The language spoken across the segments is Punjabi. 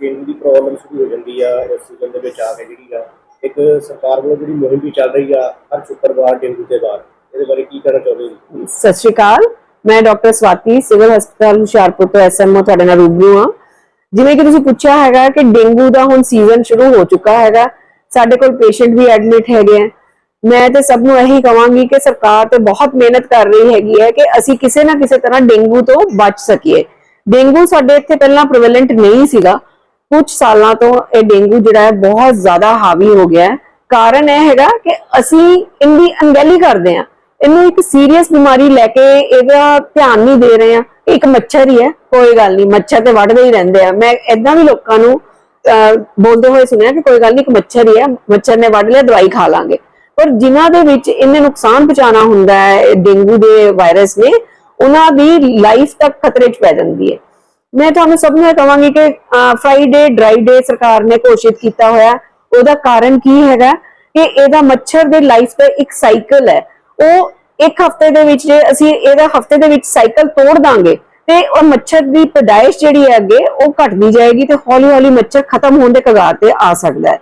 ਡੇਂਗੂ ਦੀ ਪ੍ਰੋਬਲਮ ਸ਼ੁਰੂ ਹੋ ਜਾਂਦੀ ਆ ਇਸ ਸੀਜ਼ਨ ਦੇ ਵਿੱਚ ਆ ਕੇ ਜਿਹੜੀ ਆ, ਇੱਕ ਸਰਕਾਰ ਵੱਲੋਂ ਜਿਹੜੀ ਮੁਹਿੰਮ ਵੀ ਚੱਲ ਰਹੀ ਆ, ਹਰ ਸ਼ੁੱਕਰਵਾਰ ਡੇਂਗੂ ਦੇ ਬਾਅਦ, ਇਹਦੇ ਬਾਰੇ ਕੀ ਕਹਿਣਾ ਚਾਹੁੰਦੇ ਜੀ ਸਤਿ ਸ਼੍ਰੀ ਅਕਾਲ, ਮੈਂ ਡਾਕਟਰ ਸਵਾਤੀ, ਸਿਵਲ ਹਸਪਤਾਲ ਹੁਸ਼ਿਆਰਪੁਰ ਤੋਂ ਐਸਐਮਓ ਤੁਹਾਡੇ ਨਾਲ ਰੂਬਰੂ ਹਾਂ। ਜਿਵੇਂ ਕਿ ਤੁਸੀਂ ਪੁੱਛਿਆ ਹੈਗਾ ਕਿ ਡੇਂਗੂ ਦਾ ਹੁਣ ਸੀਜ਼ਨ ਸ਼ੁਰੂ ਹੋ ਚੁੱਕਾ ਹੈਗਾ, ਸਾਡੇ ਕੋਲ ਪੇਸ਼ੈਂਟ ਵੀ ਐਡਮਿਟ ਹੈਗੇ ਆ। ਮੈਂ ਤੇ ਸਭ ਨੂੰ ਇਹੀ ਕਹਾਂਗੀ ਕਿ ਸਰਕਾਰ ਤੇ ਬਹੁਤ ਮਿਹਨਤ ਕਰ ਰਹੀ ਹੈਗੀ ਹੈ ਕਿ ਅਸੀਂ ਕਿਸੇ ਨਾ ਕਿਸੇ ਤਰ੍ਹਾਂ ਡੇਂਗੂ ਤੋਂ ਬਚ ਸਕੀਏ। ਡੇਂਗੂ ਸਾਡੇ ਇੱਥੇ ਪਹਿਲਾਂ ਪ੍ਰੋਵੈਲੈਂਟ ਨਹੀਂ ਸੀਗਾ ਕੁਝ ਸਾਲਾਂ ਤੋਂ ਇਹ ਡੇਂਗੂ ਜਿਹੜਾ ਹੈ ਬਹੁਤ ਜ਼ਿਆਦਾ ਹਾਵੀ ਹੋ ਗਿਆ ਹੈ। ਕਾਰਨ ਇਹ ਹੈਗਾ ਕਿ ਅਸੀਂ ਇਹਦੀ ਅਣਗਹਿਲੀ ਕਰਦੇ ਹਾਂ। ਇਹਨੂੰ ਇੱਕ ਸੀਰੀਅਸ ਬਿਮਾਰੀ ਲੈ ਕੇ ਇਹਦਾ ਧਿਆਨ ਨਹੀਂ ਦੇ ਰਹੇ ਆ ਇੱਕ ਮੱਛਰ ਹੀ ਹੈ ਕੋਈ ਗੱਲ ਨਹੀਂ ਮੱਛਰ ਤੇ ਵੱਢਦੇ ਹੀ ਰਹਿੰਦੇ ਆ। ਮੈਂ ਇਦਾਂ ਵੀ ਲੋਕਾਂ ਨੂੰ ਅਹ, ਬੋਲਦੇ ਹੋਏ ਸੁਣਿਆ ਕਿ ਕੋਈ ਗੱਲ ਨਹੀਂ ਇੱਕ ਮੱਛਰ ਹੀ ਹੈ ਮੱਛਰ ਨੇ ਵੱਢ ਲਿਆ ਦਵਾਈ ਖਾ ਲਾਂਗੇ। ਪਰ ਜਿਨ੍ਹਾਂ ਦੇ ਵਿੱਚ ਇਹਨੇ ਨੁਕਸਾਨ ਪਹੁੰਚਾਉਣਾ ਹੁੰਦਾ ਹੈ ਡੇਂਗੂ ਦੇ ਵਾਇਰਸ ਨੇ ਉਹਨਾਂ ਦੀ ਲਾਈਫ ਤੱਕ ਖਤਰੇ 'ਚ ਪੈ ਜਾਂਦੀ ਹੈ। ਮੈਂ ਤੁਹਾਨੂੰ ਸਭ ਨੂੰ ਇਹ ਕਹਾਂਗੀ ਕਿ ਫਰਾਈਡੇ ਡਰਾਈ ਡੇ ਸਰਕਾਰ ਨੇ ਘੋਸ਼ਿਤ ਕੀਤਾ ਹੋਇਆ ਉਹਦਾ ਕਾਰਨ ਕੀ ਹੈਗਾ ਕਿ ਇਹਦਾ ਮੱਛਰ ਦੇ ਲਾਈਫ ਦਾ ਇੱਕ ਸਾਈਕਲ ਹੈ। ਉਹ ਇੱਕ ਹਫ਼ਤੇ ਦੇ ਵਿੱਚ ਜੇ ਅਸੀਂ ਇਹਦਾ ਹਫ਼ਤੇ ਦੇ ਵਿੱਚ ਸਾਈਕਲ ਤੋੜ ਦਾਂਗੇ ਤੇ ਉਹ ਮੱਛਰ ਦੀ ਪੈਦਾਇਸ਼ ਜਿਹੜੀ ਹੈ ਅੱਗੇ, ਉਹ ਘਟਦੀ ਜਾਏਗੀ ਤੇ ਹੌਲੀ ਹੌਲੀ ਮੱਛਰ ਖਤਮ ਹੋਣ ਦੇ ਕਗਾਰ ਤੇ ਆ ਸਕਦਾ ਹੈ।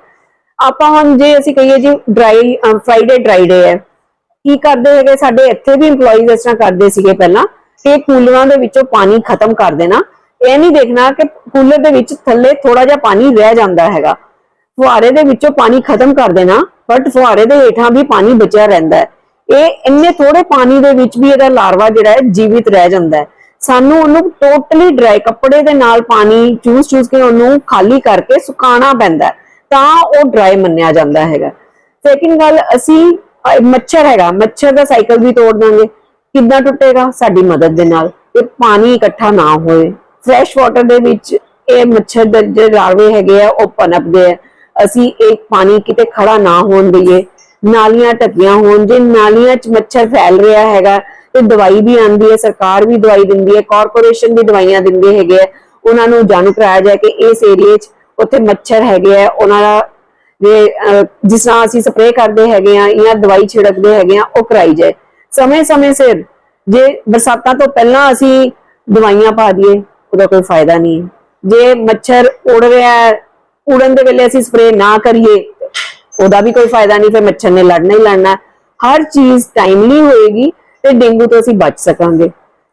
ਆਪਾਂ ਹੁਣ ਜੇ ਅਸੀਂ ਕਹੀਏ ਜੀ ਡਰਾਈ ਫਰਾਈਡੇ ਡਰਾਈ ਡੇ ਹੈ, ਕੀ ਕਰਦੇ ਹੈਗੇ? ਸਾਡੇ ਇੱਥੇ ਵੀ EMPLOYEES ਇਸ ਤਰ੍ਹਾਂ ਕਰਦੇ ਸੀਗੇ ਪਹਿਲਾਂ ਕਿ ਕੂਲਰਾਂ ਦੇ ਵਿੱਚੋਂ ਪਾਣੀ ਖਤਮ ਕਰ ਦੇਣਾ। ਇਹ ਨਹੀਂ ਦੇਖਣਾ ਕਿ ਕੂਲਰ ਦੇ ਵਿੱਚ ਥੱਲੇ ਥੋੜਾ ਜਿਹਾ ਪਾਣੀ ਰਹਿ ਜਾਂਦਾ ਹੈਗਾ। ਫੁਹਾਰੇ ਦੇ ਵਿੱਚੋਂ ਪਾਣੀ ਖਤਮ ਕਰ ਦੇਣਾ ਬਟ ਫੁਹਾਰੇ ਦੇ ਹੇਠਾਂ ਵੀ ਪਾਣੀ ਬਚਿਆ ਰਹਿੰਦਾ ਹੈ। ਇਹ ਇੰਨੇ ਥੋੜੇ ਪਾਣੀ ਦੇ ਵਿੱਚ ਵੀ ਇਹਦਾ ਲਾਰਵਾ ਜਿਹੜਾ ਹੈ ਜੀਵਿਤ ਰਹਿ ਜਾਂਦਾ ਹੈ। ਸਾਨੂੰ ਉਹਨੂੰ ਟੋਟਲੀ ਡਰਾਈ ਕੱਪੜੇ ਦੇ ਨਾਲ ਪਾਣੀ ਚੂਸ ਚੂਸ ਕੇ ਉਹਨੂੰ ਖਾਲੀ ਕਰਕੇ ਸੁਕਾਉਣਾ ਪੈਂਦਾ ਤਾਂ ਉਹ ਡਰਾਈ ਮੰਨਿਆ ਜਾਂਦਾ ਹੈਗਾ। ਸੈਕਿੰਡ ਗੱਲ, ਅਸੀਂ ਮੱਛਰ ਹੈਗਾ, ਮੱਛਰ ਦਾ ਸਾਈਕਲ ਵੀ ਤੋੜ ਦਾਂਗੇ। ਕਿੱਦਾਂ ਟੁੱਟੇਗਾ? ਸਾਡੀ ਮਦਦ ਦੇ ਨਾਲ। ਤੇ ਪਾਣੀ ਇਕੱਠਾ ਨਾ ਹੋਏ। ਫਰੈਸ਼ ਵਾਟਰ ਦੇ ਵਿੱਚ ਇਹ ਮੱਛਰ ਦੇ ਜਿਹੜੇ ਲਾਰਵੇ ਹੈਗੇ ਆ, ਉਹ ਪਨਪਦੇ ਆ। ਅਸੀਂ ਇਹ ਪਾਣੀ ਕਿਤੇ ਖੜਾ ਨਾ ਹੋਣ ਦਈਏ। ਨਾਲੀਆਂ ਢੱਕੀਆਂ ਹੋਣ, ਜੇ ਨਾਲੀਆਂ 'ਚ ਮੱਛਰ ਫੈਲ ਰਿਹਾ ਹੈਗਾ, ਤੇ ਦਵਾਈ ਵੀ ਆਂਦੀ ਹੈ, ਸਰਕਾਰ ਵੀ ਦਵਾਈ ਦਿੰਦੀ ਹੈ, ਕਾਰਪੋਰੇਸ਼ਨ ਵੀ ਦਵਾਈਆਂ ਦਿੰਦੇ ਹੈਗੇ ਆ। ਉਹਨਾਂ ਨੂੰ ਜਾਣੂ ਕਰਾਇਆ ਜਾਏ ਕਿ ਇਸ ਏਰੀਏ 'ਚ ਉੱਥੇ ਮੱਛਰ ਹੈਗੇ ਆ। ਉਹਨਾਂ ਦਾ ਜੇ ਜਿਸ ਤਰ੍ਹਾਂ ਅਸੀਂ ਸਪਰੇਅ ਕਰਦੇ ਹੈਗੇ ਆ ਜਾਂ ਦਵਾਈ ਛਿੜਕਦੇ ਹੈਗੇ ਆ, ਉਹ ਕਰਾਈ ਜਾਏ। ਸਮੇਂ-ਸਮੇਂ ਸਿਰ ਜੇ ਬਰਸਾਤਾਂ ਤੋਂ ਪਹਿਲਾਂ ਅਸੀਂ ਦਵਾਈਆਂ ਪਾ ਦਈਏ ਉਹਦਾ ਕੋਈ ਫਾਇਦਾ ਨਹੀਂ। ਹੈ। ਜੇ ਮੱਛਰ ਉੜ ਰਿਹਾ ਹੈ, ਉੜਨ ਦੇ ਵੇਲੇ ਅਸੀਂ ਸਪਰੇਅ ਨਾ ਕਰੀਏ, ਉਹਦਾ ਵੀ ਕੋਈ ਫਾਇਦਾ ਨਹੀਂ, ਫਿਰ ਮੱਛਰ ਨੇ ਲੜਨਾ ਹੀ ਲੜਨਾ। ਹਰ ਚੀਜ਼ ਟਾਈਮਲੀ ਹੋਏਗੀ ਤੇ ਡੇਂਗੂ ਤੋਂ ਅਸੀਂ ਬਚ ਸਕਾਂਗੇ।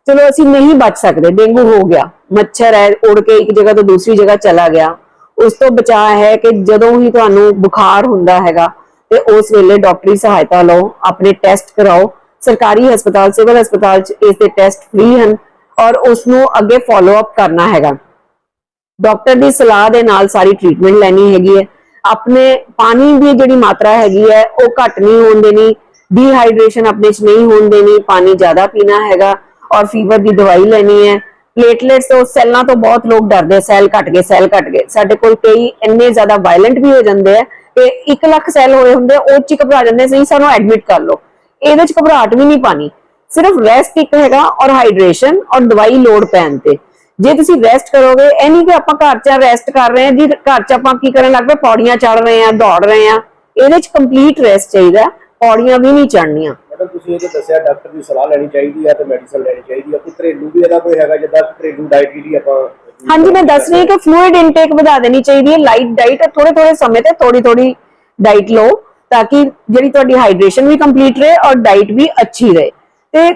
ਚਲੋ ਅਸੀਂ ਨਹੀਂ ਬਚ ਸਕਦੇ, ਡੇਂਗੂ ਹੋ ਗਿਆ। ਮੱਛਰ ਹੈ, ਉੜ ਕੇ ਇੱਕ ਜਗ੍ਹਾ ਤੋਂ ਦੂਸਰੀ ਜਗ੍ਹਾ ਚਲਾ ਗਿਆ। ਉਸ ਤੋਂ ਬਚਾਅ ਹੈ ਕਿ ਜਦੋਂ ਹੀ ਤੁਹਾਨੂੰ ਬੁਖਾਰ ਹੁੰਦਾ ਹੈਗਾ ਤੇ ਉਸ ਵੇਲੇ ਡਾਕਟਰੀ ਸਹਾਇਤਾ ਲਓ, ਆਪਣੇ ਟੈਸਟ ਕਰਾਓ। ਸਰਕਾਰੀ ਹਸਪਤਾਲ, ਸਿਵਲ ਹਸਪਤਾਲ ਚ ਇਸ ਦੇ ਟੈਸਟ ਫ੍ਰੀ ਹਨ। ਔਰ ਉਸ ਨੂੰ ਅੱਗੇ ਫਾਲੋ ਅਪ ਕਰਨਾ ਹੈਗਾ। ਡਾਕਟਰ ਦੀ ਸਲਾਹ ਦੇ ਨਾਲ ਸਾਰੀ ਟ੍ਰੀਟਮੈਂਟ ਲੈਣੀ ਹੈਗੀ ਹੈ। ਆਪਣੇ ਪਾਣੀ ਦੀ ਜਿਹੜੀ ਮਾਤਰਾ ਹੈਗੀ ਹੈ ਉਹ ਘੱਟ ਨਹੀਂ ਹੋਣ ਦੇਣੀ ਡੀਹਾਈਡਰੇਸ਼ਨ ਆਪਣੇ ਚ ਨਹੀਂ ਹੋਣ ਦੇਣੀ ਪਾਣੀ ਜ਼ਿਆਦਾ ਪੀਣਾ ਹੈਗਾ ਔਰ ਫੀਵਰ ਦੀ ਦਵਾਈ ਲੈਣੀ ਹੈ। ਪਲੇਟਲੇਟਸ ਤੋਂ ਸੈੱਲਾਂ ਤੋਂ ਬਹੁਤ ਲੋਕ ਡਰਦੇ ਸੈੱਲ ਘਟ ਗਏ ਸੈੱਲ ਘਟ ਗਏ। ਸਾਡੇ ਕੋਲ ਕਈ ਇੰਨੇ ਜ਼ਿਆਦਾ ਵਾਇਲੈਂਟ ਵੀ ਹੋ ਜਾਂਦੇ ਆ ਤੇ 1 ਲੱਖ ਸੈੱਲ ਹੋਏ ਹੁੰਦੇ ਆ, ਉਹ ਚ ਘਬਰਾ ਜਾਂਦੇ ਸਹੀ ਸਾਨੂੰ ਐਡਮਿਟ ਕਰ ਲਓ। ਇਹਦੇ ਚ ਘਬਰਾਹਟ ਵੀ ਨਹੀਂ ਪਾਣੀ। ਸਿਰਫ ਰੈਸਟ ਇੱਕ ਹੈਗਾ ਔਰ ਹਾਈਡਰੇਸ਼ਨ ਔਰ ਦਵਾਈ ਲੋੜ ਪੈਣ ਤੇ ਜੇ ਤੁਸੀਂ ਰੈਸਟ ਕਰੋਗੇ ਇਹ ਨਹੀਂ ਕਿ ਆਪਾਂ ਘਰ 'ਚ ਰੈਸਟ ਕਰ ਰਹੇ ਹਾਂ ਜੀ ਘਰ 'ਚ ਆਪਾਂ ਕੀ ਕਰਨ ਲੱਗ ਪਏ ਪੌੜੀਆਂ ਚੜ ਰਹੇ ਹਾਂ ਦੌੜ ਰਹੇ ਹਾਂ ਇਹਦੇ 'ਚ ਕੰਪਲੀਟ ਰੈਸਟ ਚਾਹੀਦਾ ਹੈ, ਪੌੜੀਆਂ ਵੀ ਨਹੀਂ ਚੜਨੀਆਂ ਮੈਡਮ ਤੁਸੀਂ ਇਹ ਤਾਂ ਦੱਸਿਆ ਡਾਕਟਰ ਦੀ ਸਲਾਹ ਲੈਣੀ ਚਾਹੀਦੀ ਆ ਤੇ ਮੈਡੀਸਨ ਲੈਣੀ ਚਾਹੀਦੀ ਆ ਕੋਈ ਘਰੇਲੂ ਵੀ ਇਹਦਾ ਕੋਈ ਹੈਗਾ ਜਿੱਦਾਂ ਘਰੇਲੂ ਡਾਈਟ ਜਿਹੜੀ ਆਪਾਂ ਹਾਂਜੀ ਮੈਂ ਦੱਸ ਰਹੀ ਹਾਂ ਕਿ ਫਲੂਇਡ ਇਨਟੇਕ ਵਧਾ ਦੇਣੀ ਚਾਹੀਦੀ ਹੈ ਲਾਈਟ ਡਾਈਟ ਥੋੜੇ ਥੋੜੇ ਸਮੇਂ ਤੇ ਥੋੜੀ ਥੋੜੀ ਡਾਈਟ ਲਓ ਤਾਂ ਕਿ ਜਿਹੜੀ ਤੁਹਾਡੀ ਹਾਈਡਰੇਸ਼ਨ ਵੀ ਕੰਪਲੀਟ ਰਹੇ ਔਰ ਡਾਈਟ ਵੀ ਅੱਛੀ ਰਹੇ ਤੇ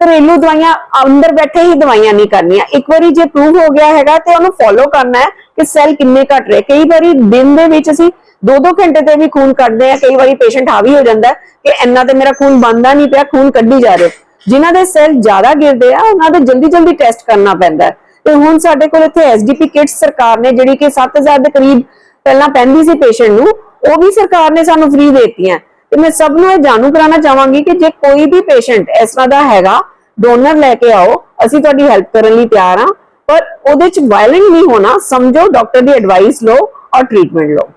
ਘਰੇਲੂ ਦਵਾਈਆਂ ਅੰਦਰ ਬੈਠੇ ਹੀ ਦਵਾਈਆਂ ਨਹੀਂ ਕਰਨੀਆਂ। ਇੱਕ ਵਾਰੀ ਜੇ ਪ੍ਰੂਵ ਹੋ ਗਿਆ ਹੈਗਾ ਤੇ ਉਹਨੂੰ ਫੋਲੋ ਕਰਨਾ ਹੈ ਕਿ ਸੈੱਲ ਕਿੰਨੇ ਘਟ ਰਹੇ। ਕਈ ਵਾਰੀ ਦਿਨ ਦੇ ਵਿੱਚ ਅਸੀਂ 2-2 ਘੰਟੇ ਤੇ ਵੀ ਖੂਨ ਕੱਢਦੇ ਆ ਕਈ ਵਾਰੀ ਪੇਸ਼ੈਂਟ ਹਾਵੀ ਹੋ ਜਾਂਦਾ ਕਿ ਇੰਨਾ ਤੇ ਮੇਰਾ ਖੂਨ ਬੰਦਾ ਨਹੀਂ ਪਿਆ, ਖੂਨ ਕੱਢੀ ਜਾ ਰਹੇ। ਜਿਨ੍ਹਾਂ ਦੇ ਸੈੱਲ ਜ਼ਿਆਦਾ ਗਿਰਦੇ ਆ, ਉਹਨਾਂ ਦੇ ਜਲਦੀ ਜਲਦੀ ਟੈਸਟ ਕਰਨਾ ਪੈਂਦਾ ਤੇ ਹੁਣ ਸਾਡੇ ਕੋਲ ਇੱਥੇ ਐਸਡੀਪੀ ਕਿਟਸ ਸਰਕਾਰ ਨੇ ਜਿਹੜੀ ਕਿ 7000 ਦੇ ਕਰੀਬ ਪਹਿਲਾਂ ਪੈਂਦੀ ਸੀ ਪੇਸ਼ੈਂਟ ਨੂੰ, ਉਹ ਵੀ ਸਰਕਾਰ ਨੇ ਸਾਨੂੰ ਫ੍ਰੀ ਦੇਤੀਆਂ। ਤੇ ਮੈਂ ਸਭ ਨੂੰ ਇਹ ਜਾਣੂ ਕਰਾਉਣਾ ਚਾਹਾਂਗੀ ਕਿ ਜੇ ਕੋਈ ਵੀ ਪੇਸ਼ੈਂਟ ਇਸ ਤਰ੍ਹਾਂ ਦਾ ਹੈਗਾ ਡੋਨਰ ਲੈ ਕੇ ਆਓ, ਅਸੀਂ ਤੁਹਾਡੀ ਹੈਲਪ ਕਰਨ ਲਈ ਤਿਆਰ ਹਾਂ, ਪਰ ਉਹਦੇ ਚ ਵਾਇਲੈਂਟ ਨਹੀਂ ਹੋਣਾ, ਸਮਝੋ ਡਾਕਟਰ ਦੀ ਐਡਵਾਈਸ ਲਓ ਔਰ ਟ੍ਰੀਟਮੈਂਟ ਲਓ।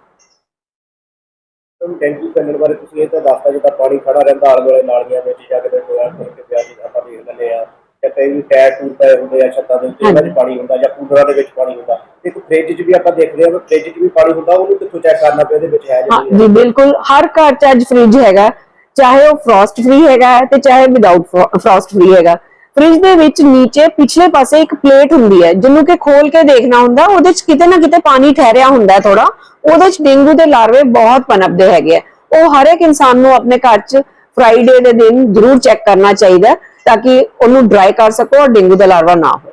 ਤੁਹਾਨੂੰ ਡੈਂਗੂ ਫੈਲਣ ਬਾਰੇ ਤੁਸੀਂ ਇਹ ਤਾਂ ਦੱਸਤਾ ਜਿੱਦਾਂ ਪਾਣੀ ਖੜਾ ਰਹਿੰਦਾ ਆਲੇ ਦੁਆਲੇ ਨਾਲੀਆਂ ਵਿੱਚ ਜਾਂ ਕਿਤੇ ਹੋਇਆ ਕਿ ਪਿਆ ਜੀ ਆਪਾਂ ਦੇਖ ਲੈਂਦੇ ਆ ਜਾਂ ਵੀ ਟਾਇਰ ਟੂਰ ਪਏ ਹੁੰਦੇ ਛੱਤਾਂ ਦੇ ਉੱਤੇ ਉਹਨਾਂ ਪਾਣੀ ਹੁੰਦਾ ਜਾਂ ਕੂਲਰਾਂ ਦੇ ਵਿੱਚ ਪਾਣੀ ਹੁੰਦਾ। ਇੱਕ ਫ੍ਰਿਜ 'ਚ ਵੀ ਆਪਾਂ ਦੇਖਦੇ ਹਾਂ ਫ੍ਰਿਜ 'ਚ ਵੀ ਪਾਣੀ ਹੁੰਦਾ ਉਹਨੂੰ ਕਿੱਥੋਂ ਚੈੱਕ ਕਰਨਾ ਪਿਆ ਉਹਦੇ ਵਿੱਚ ਹੈ ਜਾਂ ਹਾਂ ਜੀ ਬਿਲਕੁਲ। ਹਰ ਘਰ 'ਚ ਅੱਜ ਫ੍ਰਿਜ ਹੈਗਾ। ਚਾਹੇ ਉਹ ਫ੍ਰੋਸਟ ਫ੍ਰੀ ਹੈਗਾ ਤੇ ਚਾਹੇ ਵਿਦਆਊਟ ਫ੍ਰੋਸਟ ਫ੍ਰੀ ਹੈਗਾ। ਫ੍ਰਿਜ ਦੇ ਵਿੱਚ ਨੀਚੇ ਪਿਛਲੇ ਪਾਸੇ ਇੱਕ ਪਲੇਟ ਹੁੰਦੀ ਹੈ ਜਿਹਨੂੰ ਕਿ ਖੋਲ ਕੇ ਦੇਖਣਾ ਹੁੰਦਾ ਉਹਦੇ 'ਚ ਕਿਤੇ ਨਾ ਕਿਤੇ ਪਾਣੀ ਠਹਿਰਿਆ ਹੁੰਦਾ ਥੋੜਾ ਉਹਦੇ 'ਚ ਡੇਂਗੂ ਦੇ ਲਾਰਵੇ ਬਹੁਤ ਪਨਪਦੇ ਹੈਗੇ ਆ। ਉਹ ਹਰ ਇੱਕ ਇਨਸਾਨ ਨੂੰ ਆਪਣੇ ਘਰ 'ਚ ਫਰਾਈਡੇ ਦੇ ਦਿਨ ਜ਼ਰੂਰ ਚੈੱਕ ਕਰਨਾ ਚਾਹੀਦਾ ਤਾਂ ਕਿ ਉਹਨੂੰ ਡਰਾਈ ਕਰ ਸਕੋ ਔਰ ਡੇਂਗੂ ਦਾ ਲਾਰਵਾ ਨਾ ਹੋਵੇ।